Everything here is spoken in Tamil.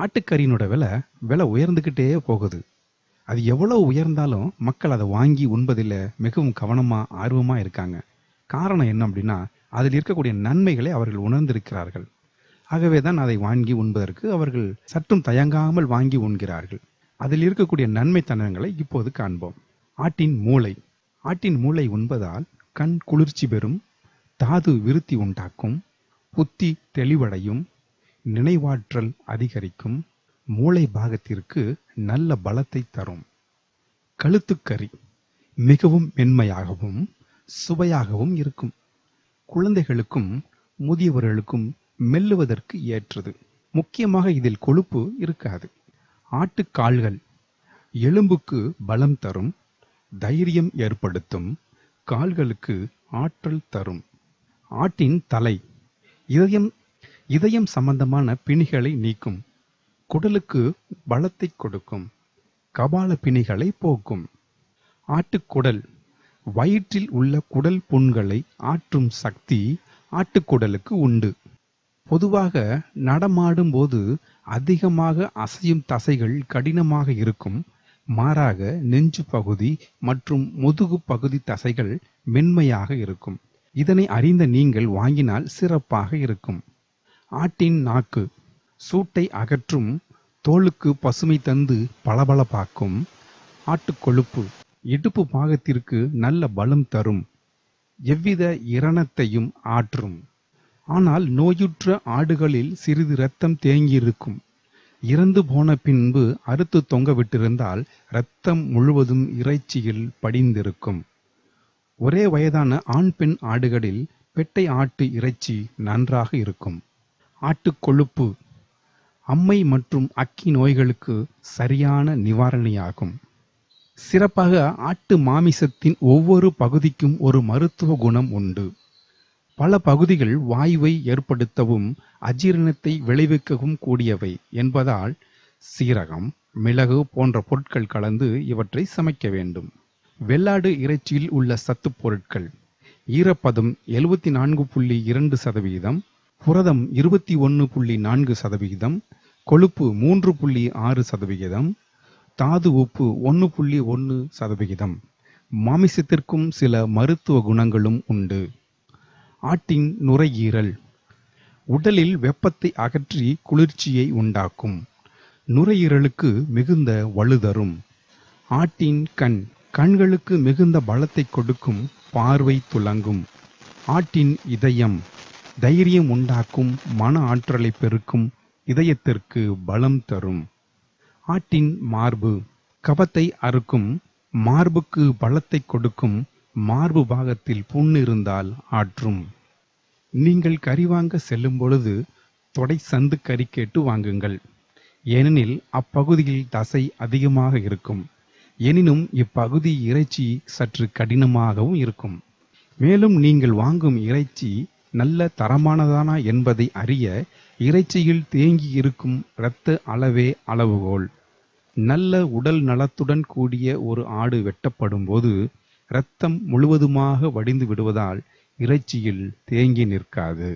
ஆட்டுக்கறியினோட விலை விலை உயர்ந்துக்கிட்டே போகுது. அது எவ்வளோ உயர்ந்தாலும் மக்கள் அதை வாங்கி உண்பதில் மிகவும் கவனமாக ஆர்வமாக இருக்காங்க. காரணம் என்ன அப்படின்னா அதில் இருக்கக்கூடிய நன்மைகளை அவர்கள் உணர்ந்திருக்கிறார்கள். ஆகவே தான் அதை வாங்கி உண்பதற்கு அவர்கள் சற்றும் தயங்காமல் வாங்கி உண்கிறார்கள். அதில் இருக்கக்கூடிய நன்மைத்தனங்களை இப்போது காண்போம். ஆட்டின் மூளை. ஆட்டின் மூளை உண்பதால் கண் குளிர்ச்சி பெறும் தாது விருத்தி உண்டாக்கும் புத்தி தெளிவடையும் நினைவாற்றல் அதிகரிக்கும் மூளை பாகத்திற்கு நல்ல பலத்தை தரும். கழுத்துக்கறி மிகவும் மென்மையாகவும் சுவையாகவும் இருக்கும். குழந்தைகளுக்கும் முதியவர்களுக்கும் மெல்லுவதற்கு ஏற்றது. முக்கியமாக இதில் கொழுப்பு இருக்காது. ஆட்டுக்கால்கள் எலும்புக்கு பலம் தரும் தைரியம் ஏற்படுத்தும் கால்களுக்கு ஆற்றல் தரும். ஆட்டின் தலை இதயம் இதயம் சம்பந்தமான பிணிகளை நீக்கும். குடலுக்கு பலத்தை கொடுக்கும். கபால பிணிகளை போக்கும். ஆட்டுக்குடல். வயிற்றில் உள்ள குடல் புண்களை ஆற்றும் சக்தி ஆட்டுக்குடலுக்கு உண்டு. பொதுவாக நடமாடும்போது அதிகமாக அசையும் தசைகள் கடினமாக இருக்கும். மாறாக நெஞ்சு பகுதி மற்றும் முதுகு பகுதி தசைகள் மென்மையாக இருக்கும். இதனை அறிந்த நீங்கள் வாங்கினால் சிறப்பாக இருக்கும். ஆட்டின் நாக்கு சூட்டை அகற்றும் தோலுக்கு பசுமை தந்து பளபளப்பாக்கும் ஆட்டுக்கொழுப்பு. இடுப்பு பாகத்திற்கு நல்ல பலம் தரும் எவ்வித இரணத்தையும் ஆற்றும். ஆனால் நோயுற்ற ஆடுகளில் சிறிது இரத்தம் தேங்கியிருக்கும். இறந்து போன பின்பு அறுத்து தொங்க விட்டிருந்தால் இரத்தம் முழுவதும் இறைச்சியில் படிந்திருக்கும். ஒரே வயதான ஆண் பெண் ஆடுகளில் பெட்டை ஆட்டு இறைச்சி நன்றாக இருக்கும். ஆட்டுக் கொழுப்பு அம்மை மற்றும் அக்கி நோய்களுக்கு சரியான நிவாரணியாகும். சிறப்பாக ஆட்டு மாமிசத்தின் ஒவ்வொரு பகுதிக்கும் ஒரு மருத்துவ குணம் உண்டு. பல பகுதிகள் வாயுவை ஏற்படுத்தவும் அஜீரணத்தை விளைவிக்கவும் கூடியவை என்பதால் சீரகம் மிளகு போன்ற பொருட்கள் கலந்து இவற்றை சமைக்க வேண்டும். வெள்ளாடு இறைச்சியில் உள்ள சத்துப் பொருட்கள் ஈரப்பதம் எழுபத்தி நான்கு புள்ளி இரண்டு சதவீதம் புரதம் இருபத்தி ஒன்று புள்ளி நான்கு சதவிகிதம் கொழுப்பு மூன்று புள்ளி ஆறு சதவிகிதம் தாது உப்பு ஒன்று புள்ளி ஒன்று சதவிகிதம். மாமிசத்திற்கும் சில மருத்துவ குணங்களும் உண்டு. ஆட்டின் நுரையீரல். உடலில் வெப்பத்தை அகற்றி குளிர்ச்சியை உண்டாக்கும். நுரையீரலுக்கு மிகுந்த வலுதரும். ஆட்டின் கண். கண்களுக்கு மிகுந்த பலத்தை கொடுக்கும் பார்வை துலங்கும் ஆட்டின் இதயம். தைரியம் உண்டாக்கும் மன ஆற்றலை பெருக்கும் இதயத்திற்கு பலம் தரும். ஆட்டின் மார்பு கபத்தை அறுக்கும் மார்புக்கு பலத்தை கொடுக்கும் மார்பு பாகத்தில் புண் இருந்தால் ஆற்றும். நீங்கள் கறி வாங்க செல்லும் பொழுது தொடை சந்து கறி கேட்டு வாங்குங்கள். ஏனெனில் அப்பகுதியில் தசை அதிகமாக இருக்கும். எனினும் இப்பகுதி இறைச்சி சற்று கடினமாகவும் இருக்கும். மேலும் நீங்கள் வாங்கும் இறைச்சி நல்ல தரமானதானா என்பதை அறிய இறைச்சியில் தேங்கி இருக்கும் இரத்த அளவே அளவுகோல். நல்ல உடல் நலத்துடன் கூடிய ஒரு ஆடு வெட்டப்படும் போது இரத்தம் முழுவதுமாக வடிந்து விடுவதால் இறைச்சியில் தேங்கி நிற்காது.